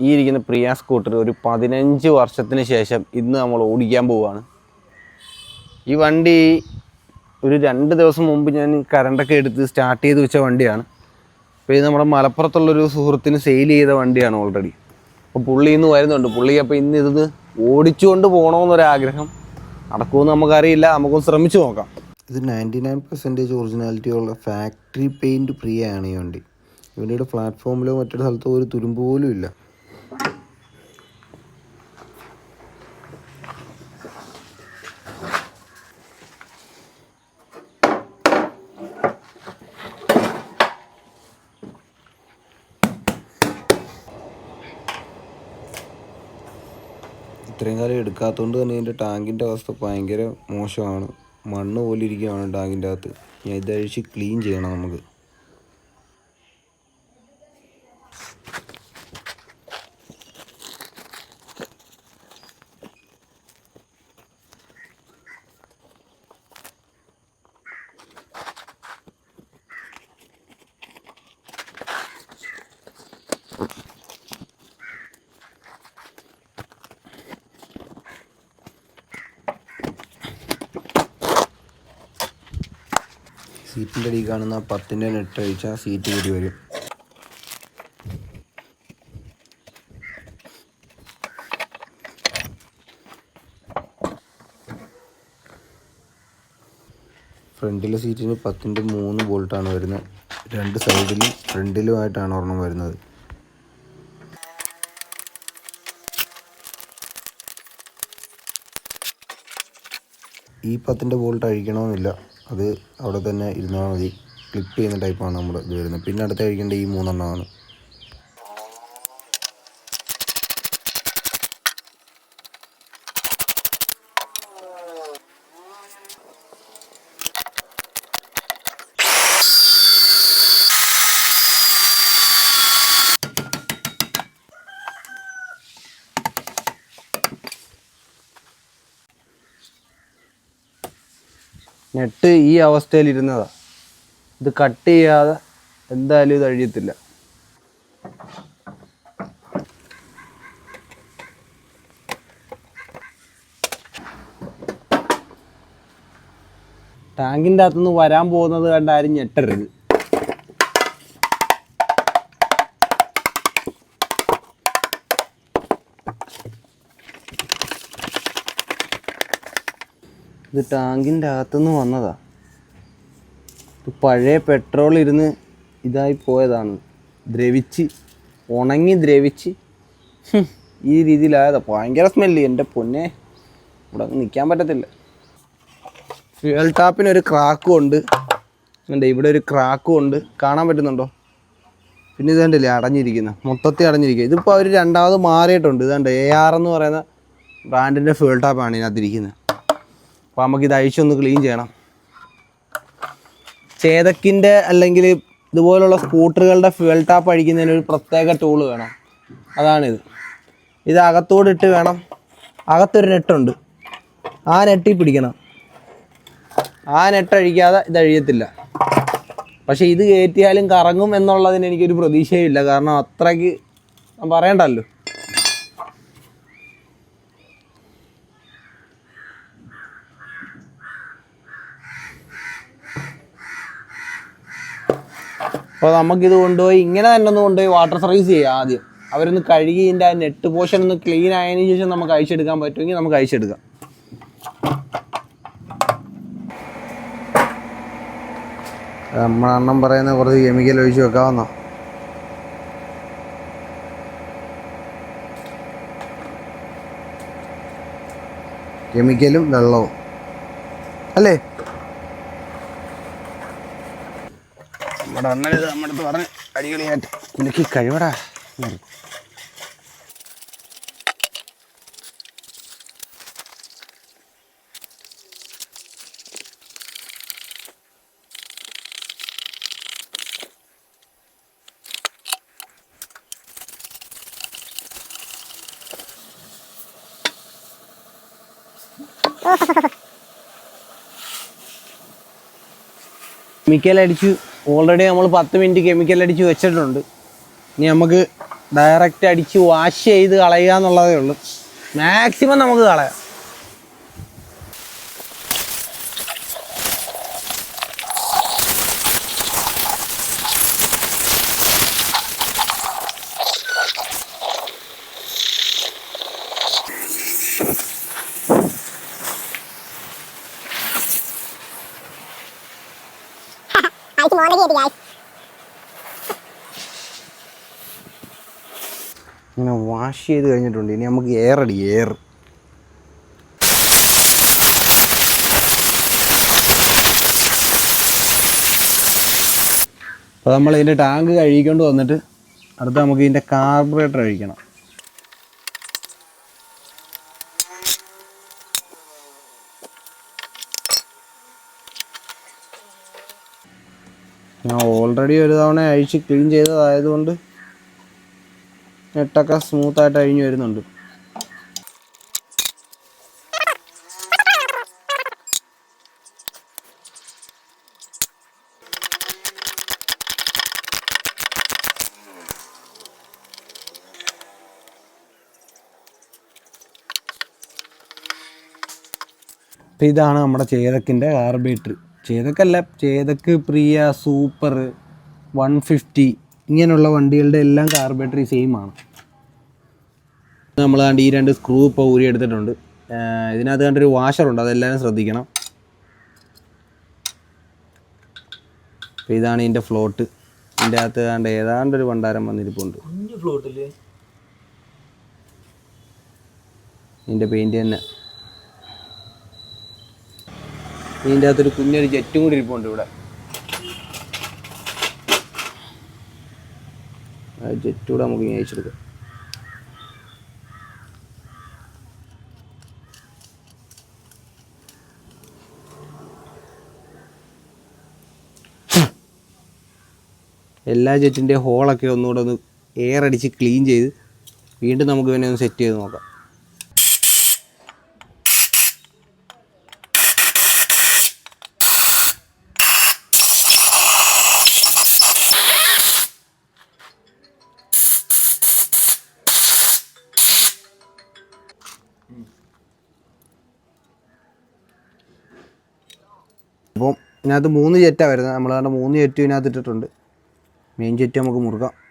ഈ ഇരിക്കുന്ന പ്രിയ സ്കൂട്ടർ ഒരു പതിനഞ്ച് വർഷത്തിന് ശേഷം ഇന്ന് നമ്മൾ ഓടിക്കാൻ പോവുകയാണ്. ഈ വണ്ടി ഒരു രണ്ട് ദിവസം മുമ്പ് ഞാൻ കറണ്ടൊക്കെ എടുത്ത് സ്റ്റാർട്ട് ചെയ്ത് വെച്ച വണ്ടിയാണ്. അപ്പോൾ ഇത് നമ്മുടെ മലപ്പുറത്തുള്ളൊരു സുഹൃത്തിന് സെയിൽ ചെയ്ത വണ്ടിയാണ് ഓൾറെഡി അപ്പോൾ പുള്ളി ഇന്ന് വരുന്നുണ്ട്. പുള്ളി അപ്പോൾ ഇന്ന് ഇത് ഓടിച്ചുകൊണ്ട് പോകണമെന്നൊരാഗ്രഹം നടക്കുമെന്ന് നമുക്കറിയില്ല. നമുക്കൊന്ന് ശ്രമിച്ചു നോക്കാം. ഇത് നയന്റി നയൻ പെർസെന്റേജ് ഒറിജിനാലിറ്റി ഉള്ള ഫാക്ടറി പെയിന്റ് പ്രിയ ആണ് ഈ വണ്ടി. ഇവന്റെ പ്ലാറ്റ്ഫോമിലോ മറ്റൊരു സ്ഥലത്തോ ഒരു തുരുമ്പ് പോലും ഇല്ല. ഇത്രയും കാലം എടുക്കാത്തതുകൊണ്ട് തന്നെ ഇതിന്റെ ടാങ്കിന്റെ അവസ്ഥ ഭയങ്കര മോശമാണ്. മണ്ണ് പോലെ ഇരിക്കുകയാണ് ടാങ്കിന്റെ അകത്ത്. ഞാൻ ഇതഴിച്ച് ക്ലീൻ ചെയ്യണം നമുക്ക്. കാണുന്ന പത്തിന്റെ നെറ്റ് അഴിച്ചാൽ സീറ്റ് കൂടി വരും. ഫ്രണ്ടിലെ സീറ്റിന് പത്തിന്റെ മൂന്ന് ബോൾട്ടാണ് വരുന്നത്. രണ്ട് സൈഡിലും ഫ്രണ്ടിലുമായിട്ടാണ് ഒരെണ്ണം വരുന്നത്. ഈ പത്തിന്റെ ബോൾട്ട് അഴിക്കണമെന്നില്ല. അത് അവിടെ തന്നെ ഇരുന്നാൽ മതി. ക്ലിപ്പ് ചെയ്യുന്ന ടൈപ്പാണ് നമ്മൾ ഇത് വരുന്നത്. പിന്നെ അടുത്ത് കഴിക്കേണ്ട ഈ മൂന്നെണ്ണമാണ്. നെട്ട് ഈ അവസ്ഥയിൽ ഇരുന്നതാ ഇത് കട്ട് ചെയ്യാതെ എന്തായാലും ഇത് അഴിയത്തില്ല. ടാങ്കിന്റെ അകത്തുനിന്ന് വരാൻ പോകുന്നത് കണ്ട് ആരും ഞെട്ടരുത്. ഇത് ടാങ്കിന്റെ അകത്തുനിന്ന് വന്നതാ. പഴയ പെട്രോൾ ഇരുന്ന് ഇതായി പോയതാണ്. ദ്രവിച്ച് ഉണങ്ങി ദ്രവിച്ച്. ഈ രീതിയിലായതാ. ഭയങ്കര സ്മെല്ല് എന്റെ പൊന്നെ ഇവിടെ നിൽക്കാൻ പറ്റത്തില്ല. ഫ്യൂൽ ടാപ്പിന് ഒരു ക്രാക്കും ഉണ്ട്. ഉണ്ട് ഇവിടെ ഒരു ക്രാക്കും ഉണ്ട്. കാണാൻ പറ്റുന്നുണ്ടോ? പിന്നെ ഇത് കണ്ടില്ലേ അടഞ്ഞിരിക്കുന്നത് മൊത്തത്തിൽ അടഞ്ഞിരിക്കുക ഇതിപ്പോൾ അവർ രണ്ടാമത് മാറിയിട്ടുണ്ട്. ഇതുണ്ട് എ ആർ എന്ന് പറയുന്ന ബ്രാൻഡിന്റെ ഫ്യൂൽ ടാപ്പാണ് ഇതിനകത്തിരിക്കുന്നത് അപ്പോൾ നമുക്ക് ഇത് അഴിച്ചൊന്ന് ക്ലീൻ ചെയ്യണം. ചേതക്കിന്റെ അല്ലെങ്കിൽ ഇതുപോലുള്ള സ്കൂട്ടറുകളുടെ ഫ്യൂൽ ടാപ്പ് അഴിക്കുന്നതിന് ഒരു പ്രത്യേക ടൂൾ വേണം. അതാണിത്. ഇത് അകത്തോട് ഇട്ട് വേണം. അകത്തൊരു നെട്ടുണ്ട് ആ നെട്ടി പിടിക്കണം. ആ നെട്ട് അഴിക്കാതെ ഇത് അഴിയത്തില്ല. പക്ഷേ ഇത് കയറ്റിയാലും കറങ്ങും എന്നുള്ളതിന് എനിക്കൊരു പ്രതീക്ഷയില്ല കാരണം അത്രയ്ക്ക് പറയണ്ടല്ലോ. അപ്പോൾ നമുക്കിത് കൊണ്ടുപോയി ഇങ്ങനെ തന്നെ ഒന്ന് കൊണ്ടുപോയി വാട്ടർ സർവീസ് ചെയ്യാം ആദ്യം. അവരൊന്ന് കഴുകി ഇതിന്റെ ആ നെറ്റ് പോർഷൻ ഒന്ന് ക്ലീൻ ആയതിനു ശേഷം നമുക്ക് അഴിച്ചെടുക്കാൻ പറ്റുമെങ്കിൽ നമുക്ക് അഴിച്ചെടുക്കാം. നമ്മുടെ അണ്ണം പറയുന്ന കുറച്ച് കെമിക്കൽ ഒഴിച്ച് വെക്കാവുന്ന? കെമിക്കലും വെള്ളവും. അല്ലേ? നമ്മുടെ അണ്ണൻ ഇത് നമ്മുടെ അടുത്ത് പറഞ്ഞ് അടിപൊളിയായിട്ട് കുലുക്കി കഴിവടാ. മിക്കലടിച്ചു. അടിച്ചു ഓൾറെഡി നമ്മൾ പത്ത് മിനിറ്റ് കെമിക്കൽ അടിച്ച് വെച്ചിട്ടുണ്ട്. ഇനി നമുക്ക് ഡയറക്റ്റ് അടിച്ച് വാഷ് ചെയ്ത് കളയുക എന്നുള്ളതേ ഉള്ളൂ. മാക്സിമം നമുക്ക് കളയാം. അയച്ച് മോനെ ചെയ്ത് guys. ഇങ്ങനെ വാഷ് ചെയ്ത് കഴിഞ്ഞിട്ടുണ്ട്. ഇനി നമുക്ക് എയർ എയർ അപ്പോൾ നമ്മൾ ഇതിന്റെ ടാങ്ക് കഴുകിക്കൊണ്ട് വന്നിട്ട് അടുത്ത് നമുക്ക് ഇതിന്റെ കാർബറേറ്റർ അഴിക്കണം. ഞാൻ ഓൾറെഡി ഒരു തവണ അഴിച്ച് ക്ലീൻ ചെയ്തതായതുകൊണ്ട് നെട്ടൊക്കെ സ്മൂത്തായിട്ട് അഴിഞ്ഞു വരുന്നുണ്ട്. ഇതാണ് നമ്മുടെ ചേതക്കിന്റെ carburettor ചേതക്കല്ല Chetak Priya super one fifty ഇങ്ങനെയുള്ള വണ്ടികളുടെ എല്ലാം കാർബേറ്ററി സെയിം ആണ്. നമ്മൾ കണ്ട് ഈ രണ്ട് സ്ക്രൂ ഇപ്പോൾ ഊരി എടുത്തിട്ടുണ്ട്. ഇതിനകത്ത് കണ്ടൊരു വാഷറുണ്ട് അതെല്ലാവരും ശ്രദ്ധിക്കണം. അപ്പോൾ ഇതാണ് ഇതിന്റെ ഫ്ലോട്ട് ഇതിന്റെ അകത്ത് കണ്ട് ഏതാണ്ട് ഒരു ഭണ്ഡാരം വന്നിരിപ്പുണ്ട്. ഇതിന്റെ പെയിന്റ് തന്നെ. ഇതിന്റെ അകത്തൊരു കുഞ്ഞൊരു ജെറ്റും കൂടി ഇരിപ്പുണ്ട് ഇവിടെ. ആ ജെറ്റ് കൂടെ നമുക്ക് ഇനി അയച്ചെടുക്കാം. എല്ലാ ജെറ്റിന്റെ ഹോളൊക്കെ ഒന്നുകൂടെ ഒന്ന് എയർ അടിച്ച് ക്ലീൻ ചെയ്ത് വീണ്ടും നമുക്ക് പിന്നെ ഒന്ന് സെറ്റ് ചെയ്ത് നോക്കാം. ഇതിനകത്ത് മൂന്ന് ജെറ്റാണ് വരുന്നത്. നമ്മൾ മൂന്ന് ജെറ്റ് ഇതിനകത്ത് ഇട്ടിട്ടുണ്ട്. മെയിൻ ജെറ്റ് നമുക്ക് മുറുക്കാം.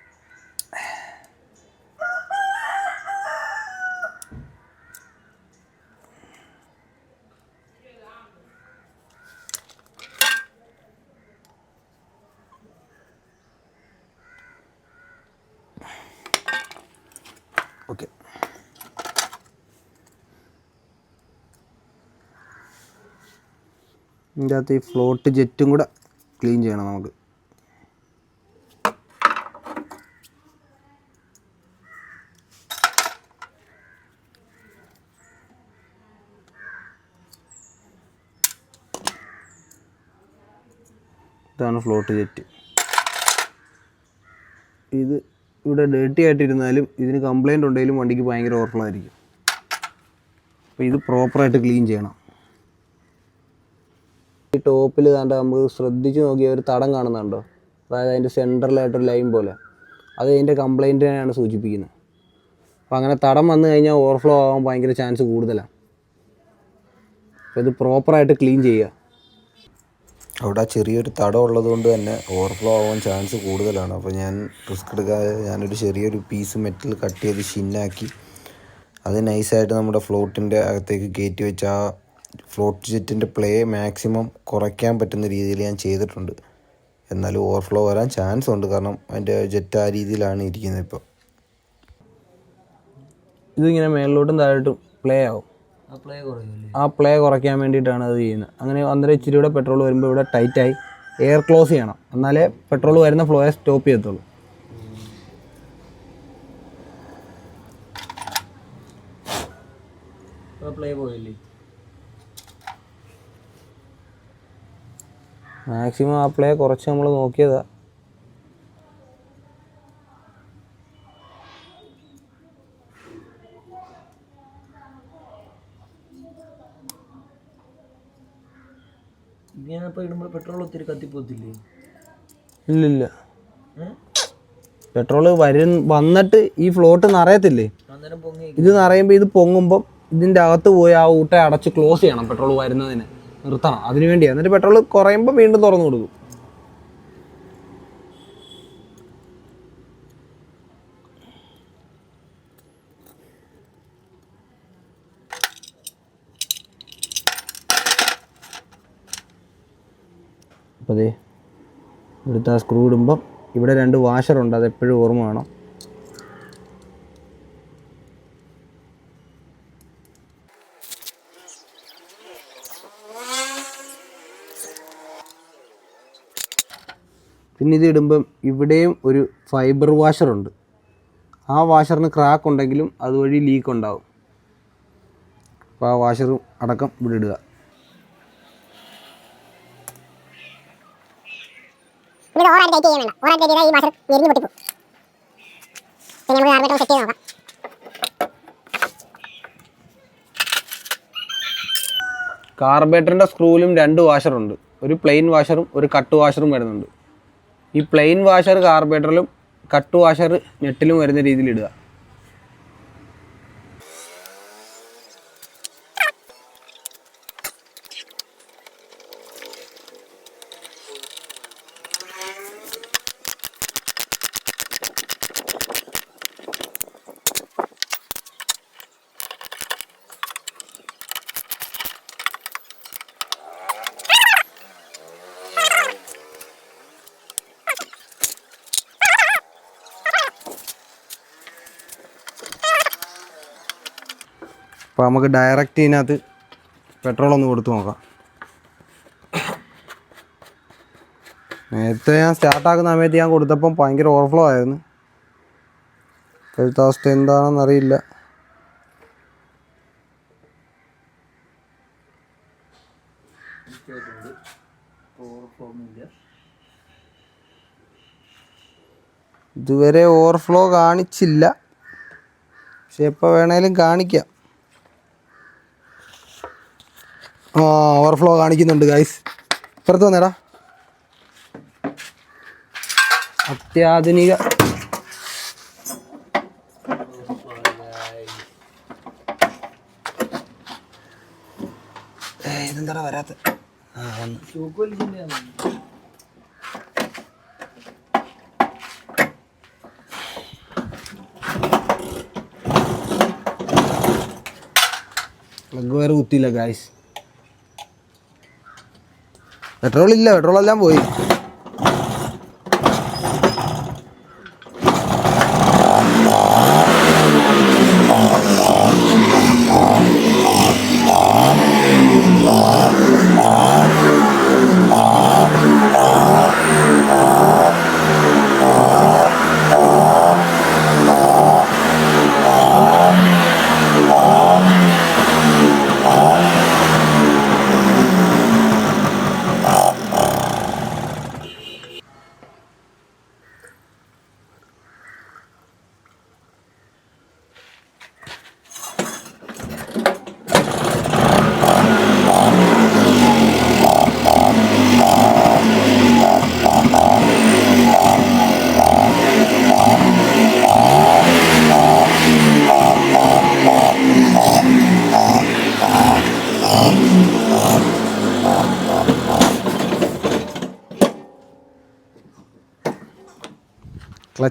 ഇതിന്റെ അകത്ത് ഈ ഫ്ലോട്ട് ജെറ്റും കൂടെ ക്ലീൻ ചെയ്യണം നമുക്ക്. ഇതാണ് ഫ്ലോട്ട് ജെറ്റ് ഇത് ഇവിടെ ഡേർട്ടി ആയിട്ടിരുന്നാലും ഇതിന് കംപ്ലൈന്റ് ഉണ്ടെങ്കിലും വണ്ടിക്ക് ഭയങ്കര ആയിരിക്കും. അപ്പോൾ ഇത് പ്രോപ്പറായിട്ട് ക്ലീൻ ചെയ്യണം. ടോപ്പിൽ കണ്ട നമുക്ക് ശ്രദ്ധിച്ച് നോക്കിയ ഒരു തടം കാണുന്നുണ്ടോ? അതായത് അതിന്റെ സെന്ററിലായിട്ടൊരു ലൈൻ പോലെ. അത് അതിന്റെ കംപ്ലൈന്റിനെയാണ് സൂചിപ്പിക്കുന്നത്. അപ്പോൾ അങ്ങനെ തടം വന്നു കഴിഞ്ഞാൽ ഓവർഫ്ലോ ആവാൻ ഭയങ്കര ചാൻസ് കൂടുതലാണ് അപ്പോൾ ഇത് പ്രോപ്പറായിട്ട് ക്ലീൻ ചെയ്യുക അവിടെ ചെറിയൊരു തടം ഉള്ളതുകൊണ്ട് തന്നെ ഓവർഫ്ലോ ആവാൻ ചാൻസ് കൂടുതലാണ്. അപ്പോൾ ഞാൻ റിസ്ക് എടുക്കാതെ ഞാനൊരു ചെറിയൊരു പീസ് മെറ്റൽ കട്ട് ചെയ്ത് ഷിന്നാക്കി അത് നൈസായിട്ട് നമ്മുടെ ഫ്ലോട്ടിന്റെ അകത്തേക്ക് കയറ്റി വെച്ച് ആ ഫ്ലോട്ട് ജെറ്റിന്റെ പ്ലേ മാക്സിമം കുറയ്ക്കാൻ പറ്റുന്ന രീതിയിൽ ഞാൻ ചെയ്തിട്ടുണ്ട്. എന്നാലും ഓവർഫ്ലോ വരാൻ ചാൻസ് ഉണ്ട്. കാരണം അതിന്റെ ജെറ്റ് ആ രീതിയിലാണ് ഇരിക്കുന്നത് ഇപ്പോൾ ഇതിങ്ങനെ മേളിലോട്ടും താഴോട്ടും പ്ലേ ആവും. ആ പ്ലേ കുറയ്ക്കാൻ വേണ്ടിയിട്ടാണ് അത് ചെയ്യുന്നത്. അങ്ങനെ അന്നേരം ഇച്ചിരി കൂടെ പെട്രോൾ വരുമ്പോൾ ഇവിടെ ടൈറ്റായി എയർ ക്ലോസ് ചെയ്യണം. എന്നാലേ പെട്രോൾ വരുന്ന ഫ്ലോയെ സ്റ്റോപ്പ് ചെയ്യത്തുള്ളൂ. മാക്സിമം ആ പ്ലേ കുറച്ച് നമ്മൾ നോക്കിയതാ. പെട്രോൾ ഇടുമ്പോൾ പെട്രോൾ ഒത്തിരി കത്തിപ്പോത്തില്ലേ ഇല്ലില്ല. പെട്രോൾ വരും വന്നിട്ട് ഈ ഫ്ലോട്ട് നിറയത്തില്ലേ? ഇത് നിറയുമ്പോൾ ഇത് പൊങ്ങുമ്പോൾ ഇതിന്റെ അകത്ത് പോയി ആ ഊട്ടെ അടച്ച് ക്ലോസ് ചെയ്യണം പെട്രോൾ വരുന്നതിന്. നിർത്തണം. അതിനു വേണ്ടിയാണ് എന്നിട്ട് പെട്രോൾ കുറയുമ്പോൾ വീണ്ടും തുറന്നു കൊടുക്കും. അപ്പോൾ അതെ ഇവിടുത്തെ ആ സ്ക്രൂ ഇടുമ്പം ഇവിടെ രണ്ട് വാഷറുണ്ട് അത് എപ്പോഴും ഓർമ്മ വേണം. പിന്നെ ഇത് ഇടുമ്പം ഇവിടെയും ഒരു ഫൈബർ വാഷറുണ്ട് ആ വാഷറിന് ക്രാക്ക് ഉണ്ടെങ്കിലും അതുവഴി ലീക്ക് ഉണ്ടാവും. അപ്പോൾ ആ വാഷറും അടക്കം ഇവിടെ ഇടുക. പിന്നെ ഓവറായിട്ട് ടൈറ്റ് ചെയ്യാൻ വേണ്ട. ഓവറായിട്ട് ടൈറ്റ് ചെയ്താൽ ഈ ഞെരിഞ്ഞ് പിന്നെ നമ്മൾ കാർബേറ്റർ സെറ്റ് ചെയ്ത് നോക്കാം. കാർബേറ്ററിന്റെ സ്ക്രൂവിലും രണ്ട് വാഷറുണ്ട് ഒരു പ്ലെയിൻ വാഷറും ഒരു കട്ട് വാഷറും വരുന്നുണ്ട്. ഈ പ്ലെയിൻ വാഷർ കാർബേറ്ററിലും കട്ട് വാഷർ നെറ്റിലും വരുന്ന രീതിയിൽ ഇടുക. അപ്പോൾ നമുക്ക് ഡയറക്റ്റ് ഇതിനകത്ത് പെട്രോൾ ഒന്ന് കൊടുത്തു നോക്കാം. നേരത്തെ ഞാൻ സ്റ്റാർട്ടാക്കുന്ന സമയത്ത് ഞാൻ കൊടുത്തപ്പം ഭയങ്കര ഓവർഫ്ലോ ആയിരുന്നു. ഇപ്പോഴത്തെ അവസ്ഥ എന്താണെന്ന് അറിയില്ല. ഇതുവരെ ഓവർഫ്ലോ കാണിച്ചില്ല. പക്ഷെ എപ്പോൾ വേണേലും കാണിക്കാം. ഓവർഫ്ലോ കാണിക്കുന്നുണ്ട് ഗൈസ് ഇപ്പുറത്ത് വന്നേടാ. അത്യാധുനിക ഏയ്, ഇതെന്താടാ വരാത്ത? ആ പെട്രോൾ ഇല്ല പെട്രോൾ എല്ലാം പോയി.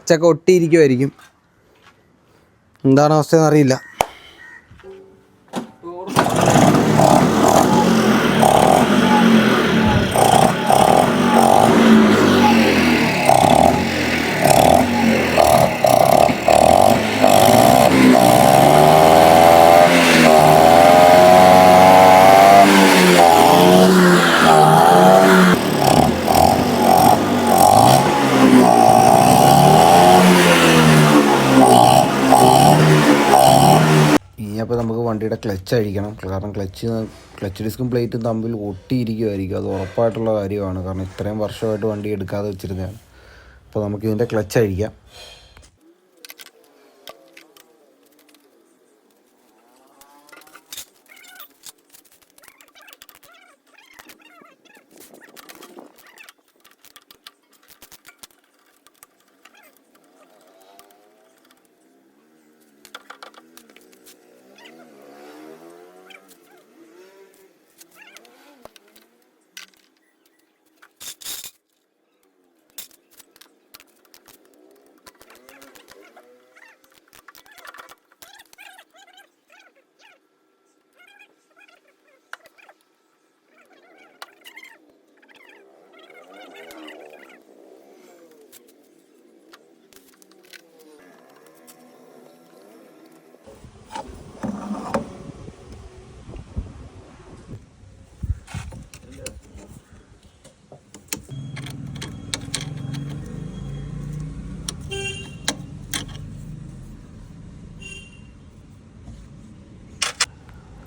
ക്ലച്ചൊക്കെ ഒട്ടിയിരിക്കുമായിരിക്കും എന്താണ് അവസ്ഥയെന്ന് അറിയില്ല ഇനി അപ്പോൾ നമുക്ക് വണ്ടിയുടെ ക്ലച്ച് അഴിക്കണം കാരണം ക്ലച്ച് ക്ലച്ച് ഡിസ്കും പ്ലേറ്റും തമ്മിൽ ഒട്ടിയിരിക്കുമായിരിക്കും അത് ഉറപ്പായിട്ടുള്ള കാര്യമാണ്. കാരണം ഇത്രയും വർഷമായിട്ട് വണ്ടി എടുക്കാതെ വെച്ചിരുന്നതാണ്. അപ്പോൾ നമുക്ക് ഇതിന്റെ ക്ലച്ച് അഴിക്കാം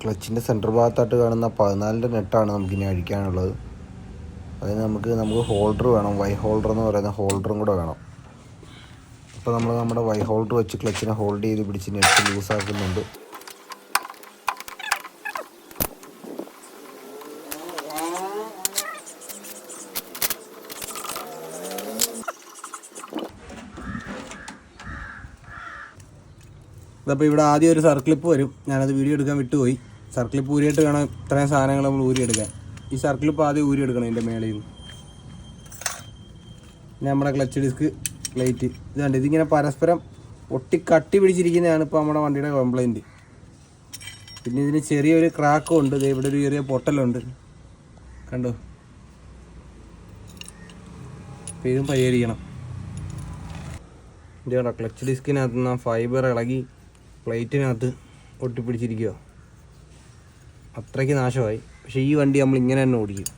ക്ലച്ചിന്റെ സെന്റർ ഭാഗത്തായിട്ട് കാണുന്ന പതിനാലിന്റെ നെട്ടാണ് നമുക്കിനി അഴിക്കാനുള്ളത്. അതിന് നമുക്ക് നമുക്ക് ഹോൾഡർ വേണം. വൈ ഹോൾഡർ എന്ന് പറയുന്ന ഹോൾഡറും കൂടെ വേണം. അപ്പോൾ നമ്മൾ നമ്മുടെ വൈ ഹോൾഡർ വെച്ച് ക്ലച്ചിനെ ഹോൾഡ് ചെയ്ത് പിടിച്ച് നെറ്റ് ലൂസാക്കുന്നുണ്ട്. ഇതപ്പോൾ ഇവിടെ ആദ്യം ഒരു സർക്ലിപ്പ് വരും. ഞാനത് വീഡിയോ എടുക്കാൻ വിട്ടുപോയി. സർക്ലിപ്പ് ഊരിയിട്ട് വേണം ഇത്രയും സാധനങ്ങൾ നമ്മൾ ഊരിയെടുക്കാൻ. ഈ സർക്ലിപ്പ് ആദ്യം ഊരിയെടുക്കണം ഇതിന്റെ മേളയിൽ. നിന്ന് പിന്നെ നമ്മുടെ ക്ലച്ച് ഡിസ്ക് പ്ലേറ്റ് ഇതുണ്ട് ഇതിങ്ങനെ പരസ്പരം ഒട്ടി കട്ടി പിടിച്ചിരിക്കുന്നതാണ് ഇപ്പോൾ നമ്മുടെ വണ്ടിയുടെ കംപ്ലൈന്റ് പിന്നെ ഇതിന് ചെറിയൊരു ക്രാക്കും ഉണ്ട്. ഇവിടെ ഒരു ചെറിയ പൊട്ടലുണ്ട്. കണ്ടോ? ഇതും പരിഹരിക്കണം. ഇത് ക്ലച്ച് ഡിസ്കിനകത്ത് നിന്ന് ഫൈബർ ഇളകി പ്ലേറ്റിനകത്ത് ഒട്ടിപ്പിടിച്ചിരിക്കുക അത്രയ്ക്ക് നാശമായി. പക്ഷേ ഈ വണ്ടി നമ്മൾ ഇങ്ങനെ തന്നെ ഓടിക്കും.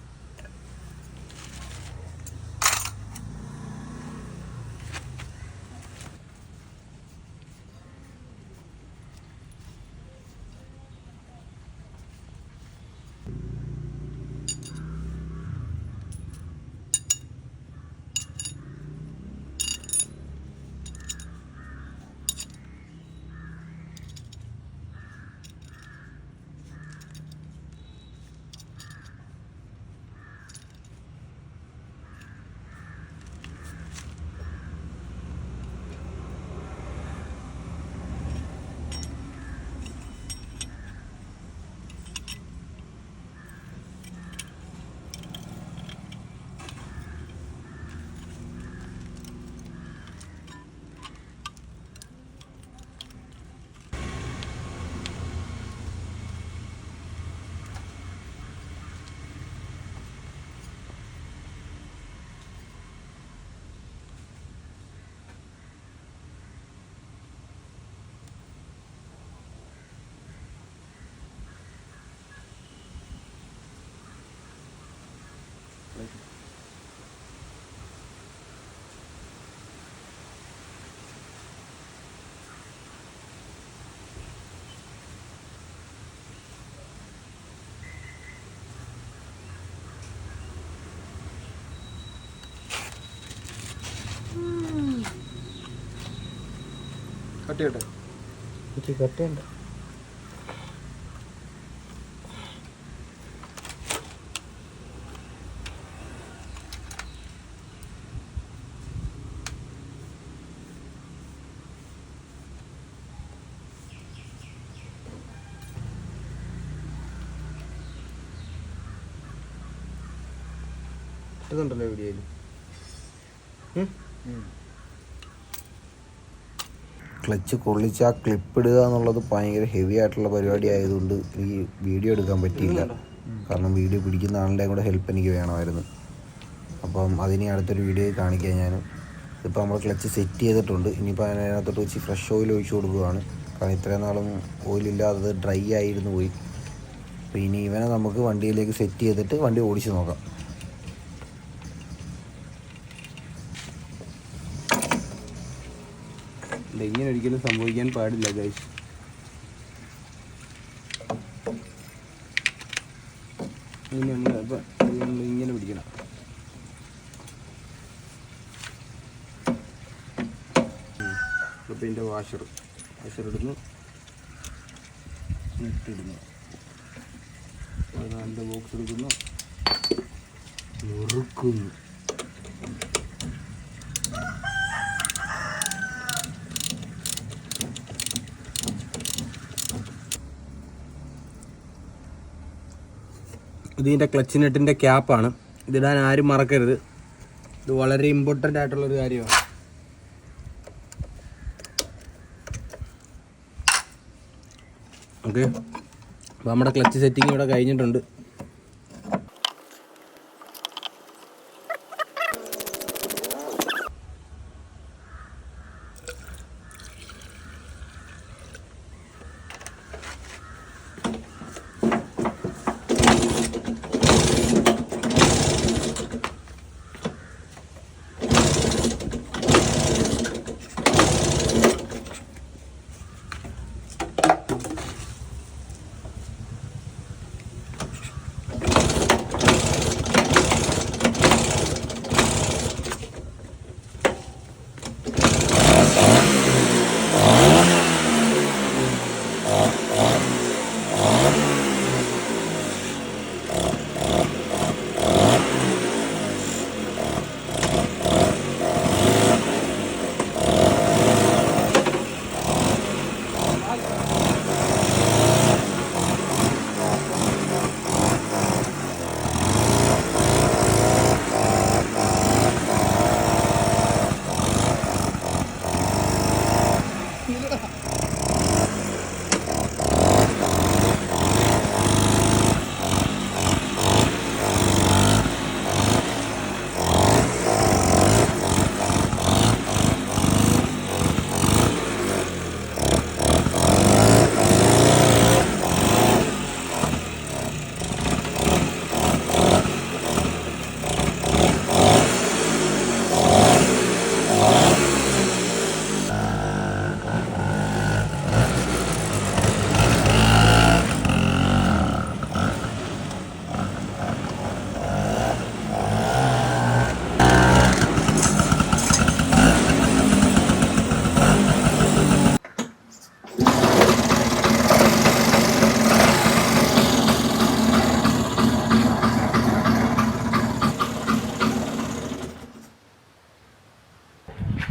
കട്ടിയോട്ടെ കട്ടയുണ്ട്. ഇതുണ്ടല്ലോ വീഡിയോയിൽ ക്ലച്ച് കൊള്ളിച്ച് ആ ക്ലിപ്പ് ഇടുക എന്നുള്ളത് ഭയങ്കര ഹെവി ആയിട്ടുള്ള പരിപാടി ആയതുകൊണ്ട് എനിക്ക് വീഡിയോ എടുക്കാൻ പറ്റിയില്ല. കാരണം വീഡിയോ പിടിക്കുന്ന ആളുടെയും കൂടെ ഹെൽപ്പ് എനിക്ക് വേണമായിരുന്നു. അപ്പം അതിനി അടുത്തൊരു വീഡിയോ കാണിക്കാൻ ഞാൻ ഇപ്പോൾ നമ്മൾ ക്ലച്ച് സെറ്റ് ചെയ്തിട്ടുണ്ട്. ഇനിയിപ്പോൾ അതിനകത്തോട്ട് വെച്ച് ഫ്രഷ് ഓയിൽ ഒഴിച്ചു കൊടുക്കുകയാണ്. കാരണം ഇത്രയും നാളും ഓയിലില്ലാതെ ഡ്രൈ ആയിരുന്നു പോയി. അപ്പോൾ ഇനി ഇവനെ നമുക്ക് വണ്ടിയിലേക്ക് സെറ്റ് ചെയ്തിട്ട് വണ്ടി ഓടിച്ച് നോക്കാം. ഇങ്ങനെ ഒരിക്കലും സംഭവിക്കാൻ പാടില്ല ഗൈസ് ഇനി നമ്മൾ അപ്പം നമ്മൾ ഇങ്ങനെ പിടിക്കണം. അപ്പം ഇതിന്റെ വാഷർ വാഷർ ഇടുന്നു. ഇട്ടിടുന്നു. പതിനാലിന്റെ ബോക്സ് എടുക്കുന്നു. മുറുക്കുന്നു ഇതിന്റെ ക്ലച്ച് നെറ്റിന്റെ ക്യാപ്പാണ് ഇതിടാൻ ആരും മറക്കരുത്. ഇത് വളരെ ഇമ്പോർട്ടന്റ് ആയിട്ടുള്ളൊരു കാര്യമാണ്. ഓക്കെ അപ്പോൾ നമ്മുടെ ക്ലച്ച് സെറ്റിംഗ് ഇവിടെ കഴിഞ്ഞിട്ടുണ്ട്.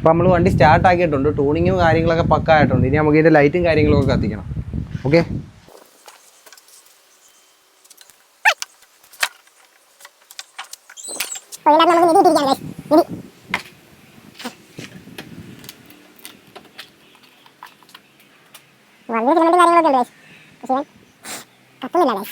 അപ്പോൾ നമ്മൾ വണ്ടി സ്റ്റാർട്ട് ആക്കിയിട്ടുണ്ട്. ട്യൂണിങ്ങും കാര്യങ്ങളൊക്കെ പക്ക ആയിട്ടുണ്ട് ഇനി നമുക്ക് ഇതിന്റെ ലൈറ്റും കാര്യങ്ങളൊക്കെ കത്തിക്കണം. ഓക്കെ. വളരെ കാര്യങ്ങളൊക്കെ ഉണ്ട് കത്തുന്നില്ല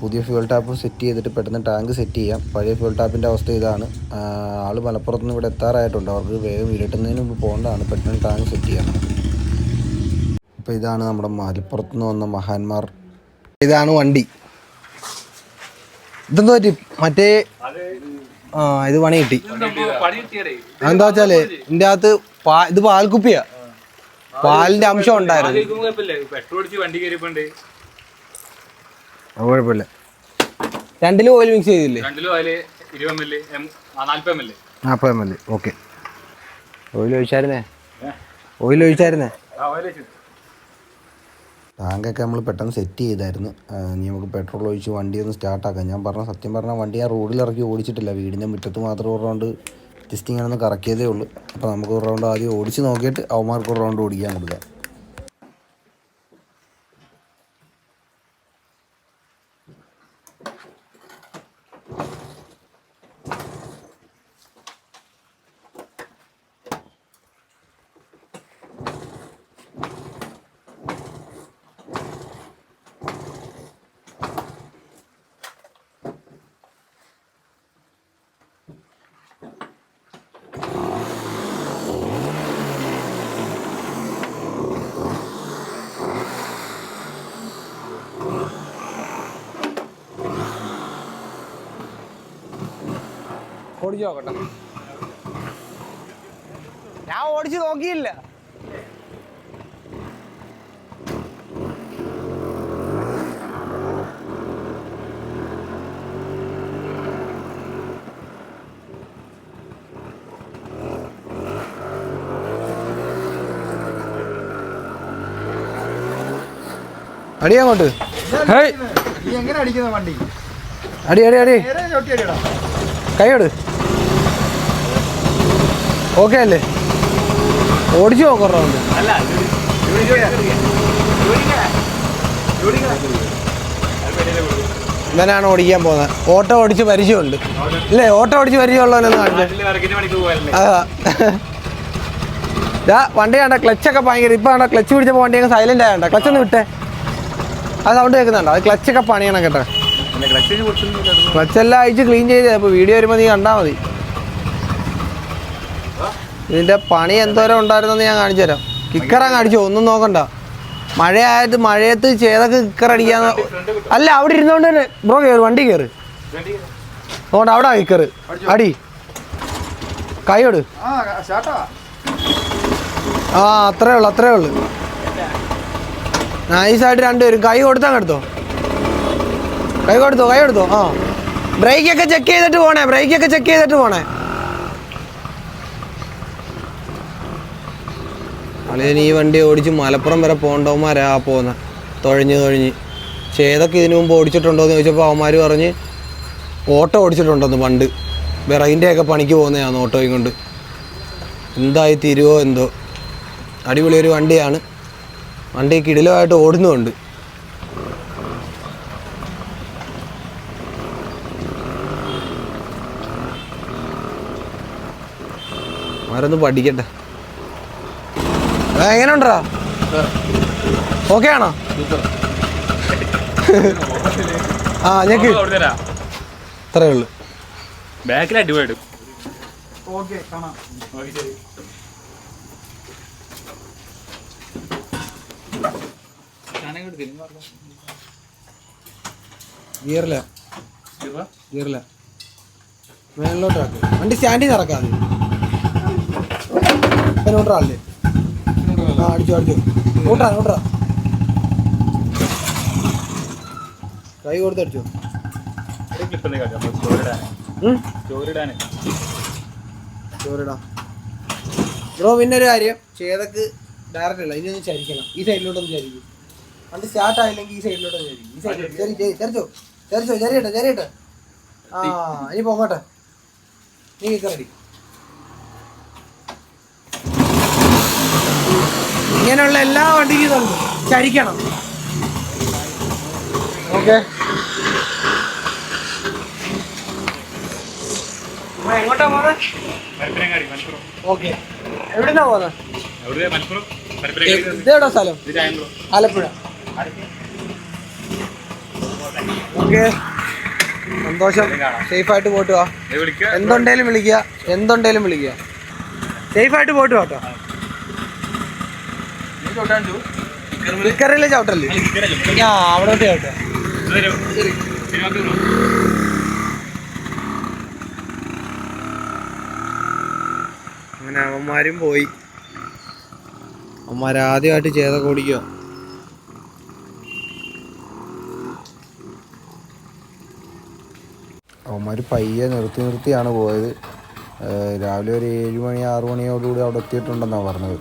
പുതിയ ഫ്യൂൽ ടാപ്പ് സെറ്റ് ചെയ്തിട്ട് പെട്ടെന്ന് ടാങ്ക് സെറ്റ് ചെയ്യാം. പഴയ ഫ്യൂൽ ടാപ്പിന്റെ അവസ്ഥ ഇതാണ്. ആൾ മലപ്പുറത്തുനിന്ന് മലപ്പുറത്ത് നിന്ന് ഇവിടെ എത്താറായിട്ടുണ്ട്. അവർക്ക് വേഗം ഇരുട്ടുന്നതിന് മുമ്പ് പോകേണ്ടതാണ്. പെട്ടെന്ന് ടാങ്ക് സെറ്റ് ചെയ്യണം അപ്പോൾ ഇതാണ് നമ്മുടെ മലപ്പുറത്ത് നിന്ന് വന്ന മഹാന്മാർ. ഇതാണ് വണ്ടി. ഇതെന്താ പറ്റി? മറ്റേ ആ ഇത് പണി കിട്ടി. എന്താ വെച്ചാൽ ഇതിന്റെ അകത്ത് പാ- ഇത് പാൽക്കുപ്പിയാ. പാലിന്റെ അംശം ഉണ്ടായിരുന്നു. അടിച്ച് വണ്ടി അത് കുഴപ്പമില്ല. രണ്ടിലും ഓയിൽ മിക്സ് ചെയ്തില്ലേ? രണ്ടിലും അതിൽ ഇരുപത് എം എൽ നാല്പത് എം എൽ നാൽപ്പത് എം എൽ ഓക്കെ ഓയിൽ ഒഴിച്ചായിരുന്നേ? ഓയിൽ ഒഴിച്ചായിരുന്നേ ടാങ്കൊക്കെ നമ്മൾ പെട്ടെന്ന് സെറ്റ് ചെയ്തായിരുന്നു. ഇനി നമുക്ക് പെട്രോൾ ഒഴിച്ച് വണ്ടി ഒന്ന് സ്റ്റാർട്ടാക്കാം ഞാൻ പറഞ്ഞ സത്യം പറഞ്ഞാൽ വണ്ടി ആ റോഡിൽ ഇറക്കി ഓടിച്ചിട്ടില്ല. വീടിന്റെ മുറ്റത്ത് മാത്രം ഒരു റൗണ്ട് ജസ്റ്റ് ഇങ്ങനെ ഒന്ന് കറക്കിയതേ ഉള്ളൂ. അപ്പോൾ നമുക്ക് ഒരു റൗണ്ട് ആദ്യം ഓടിച്ച് നോക്കിയിട്ട് അവന്മാർക്ക് ഒരു റൗണ്ട് ഓടിക്കാൻ കൊടുക്കാം. ഓടിച്ചു നോക്കട്ടെ. ഞാൻ ഓടിച്ചു നോക്കിയില്ല. അടി അങ്ങോട്ട്. ഹേയ്. എങ്ങനെ അടിക്കുന്ന അടി അടി അടി. നേരെ എടുത്ത് കൈയോട് ഓക്കെ അല്ലേ? ഓടിച്ചു നോക്കറോ ഇവനാണ് ഓടിക്കാൻ പോകുന്നത് ഓട്ടോ ഓടിച്ച് പരിചയമുണ്ട്. അല്ലേ ഓട്ടോ ഓടിച്ച് പരിചയമുള്ളവനെന്ന് കാണിച്ചേ അതാ. ഇതാ വണ്ടി കണ്ട ക്ലച്ചൊക്കെ ഭയങ്കര ഇപ്പൊ കണ്ട ക്ലച്ച് പിടിച്ചപ്പോൾ വണ്ടി അങ്ങ് സൈലന്റ് ആയണ്ട. ക്ലച്ച് ഒന്ന് വിട്ടേ. അത് സൗണ്ട് കേൾക്കുന്നുണ്ടോ? അത് ക്ലച്ചൊക്കെ പണിയണം കേട്ടോ. ക്ലച്ചെല്ലാം കൊടുക്കുന്നില്ല ക്ലച്ച് എല്ലാം അയച്ച് ക്ലീൻ ചെയ്ത് അപ്പോൾ വീഡിയോ വരുമ്പോൾ നീ കണ്ടാൽ മതി. ഇതിന്റെ പണി എന്തോരം ഉണ്ടായിരുന്നെന്ന് ഞാൻ കാണിച്ചു തരാം. കിക്കറങ്ങ് അടിച്ചോ. ഒന്നും നോക്കണ്ട. മഴയായത് മഴയത്ത് ചെയ്തൊക്കെ കിക്കർ അടിക്കാന്ന് അല്ല അവിടെ ഇരുന്നോണ്ട് തന്നെ. ബ്രോ കയറ് വണ്ടി കയറ് അതുകൊണ്ട് അവിടെ കിക്കർ അടി. കൈയോട് ആ അത്രേ ഉള്ളു അത്രേ ഉള്ളു. നൈസായിട്ട് രണ്ടുപേരും. കൈ കൊടുത്താൽ എടുത്തോ. കൈ കൊടുത്തോ കൈ കൊടുത്തോ. ആ. ബ്രേക്കൊക്കെ ചെക്ക് ചെയ്തിട്ട് പോണേ. ബ്രേക്കൊക്കെ ചെക്ക് ചെയ്തിട്ട് പോണേ. അളിയൻ ഈ വണ്ടി ഓടിച്ച് മലപ്പുറം വരെ പോകണ്ടവന്മാരാ ആ പോകുന്നത് തൊഴഞ്ഞ്. തൊഴിഞ്ഞ് ചേതൊക്കെ ഇതിനു മുമ്പ് ഓടിച്ചിട്ടുണ്ടോ എന്ന് ചോദിച്ചപ്പോൾ അവന്മാർ പറഞ്ഞ് ഓട്ടോ ഓടിച്ചിട്ടുണ്ടെന്ന് പണ്ട്. വിറകിന്റെയൊക്കെ പണിക്ക് പോകുന്നതാണ് ഓട്ടോയും കൊണ്ട്. എന്തായി തീരുവോ എന്തോ. അടിപൊളി ഒരു വണ്ടിയാണ്. വണ്ടി കിടിലമായിട്ട് ഓടുന്നുമുണ്ട് അവരൊന്ന് പഠിക്കട്ടെ എങ്ങനെ ഉണ്ടോ ഓക്കെ ആണോ? ആ ഞങ്ങൾക്ക് ഇത്രേ ഉള്ളു. ബാക്കിൽ അടിപൊളി ഓക്കെ കാണാം ഓക്കെ ശരി. ഗിയറില്ല മേളിലോട്ടാക്ക് വണ്ടി സ്റ്റാൻഡിൽ നടക്കാതെ ന്യൂട്രല്ലേ ആ അടിച്ചു അടിച്ചു. ന്യൂട്രാ ന്യൂട്രാ കൈ കൊടുത്ത് അടിച്ചു. ബ്രോ പിന്നെ ഒരു കാര്യം. ചേതക്ക് ഡയറക്റ്റ് അല്ല ഇനി ഒന്ന് ചരിക്കണം. ഈ സൈഡിലോട്ടൊന്ന് ചരിക്കും. അത് സ്റ്റാർട്ട് ആയില്ലെങ്കിൽ ഈ സൈഡിലോട്ടൊന്ന് ചരിക്കും. ഈ സൈഡിലോട്ട് ചെറി ചെറി ചരിച്ചോ. ചരിച്ചോ ചെറിയട്ടെ ചെറിയട്ടെ ആ ഇനി പോകട്ടെ നീ കയറി ഇങ്ങനെയുള്ള എല്ലാ വണ്ടിക്കും ഇതുണ്ട്. ചരിക്കണം. ഓക്കെ. എങ്ങോട്ടാ പോകുന്നത് ഓക്കെ. എവിടുന്നാ പോകുന്നത് ഇതെവിടാ സ്ഥലം? ആലപ്പുഴ. ഓക്കെ. സന്തോഷം. പോയിട്ട് വാ. എന്തുണ്ടേലും വിളിക്കുക. എന്തുണ്ടേലും വിളിക്കുക. സേഫ് ആയിട്ട് പോയിട്ട് വാ സ്റ്റിക്കറിലെ ചവിട്ടല്ലേ ആ അവിടെ ചവിട്ടെ. അങ്ങനെ അവന്മാരും പോയി. അവന്മാർ ആദ്യമായിട്ട് ചെയ്ത കൂടിക്കോ അവന്മാർ പയ്യെ നിർത്തി നിർത്തിയാണ് പോയത്. രാവിലെ ഒരു ഏഴ് മണി ആറു മണിയോടുകൂടി അവിടെ എത്തിയിട്ടുണ്ടെന്നാണ് പറഞ്ഞത്.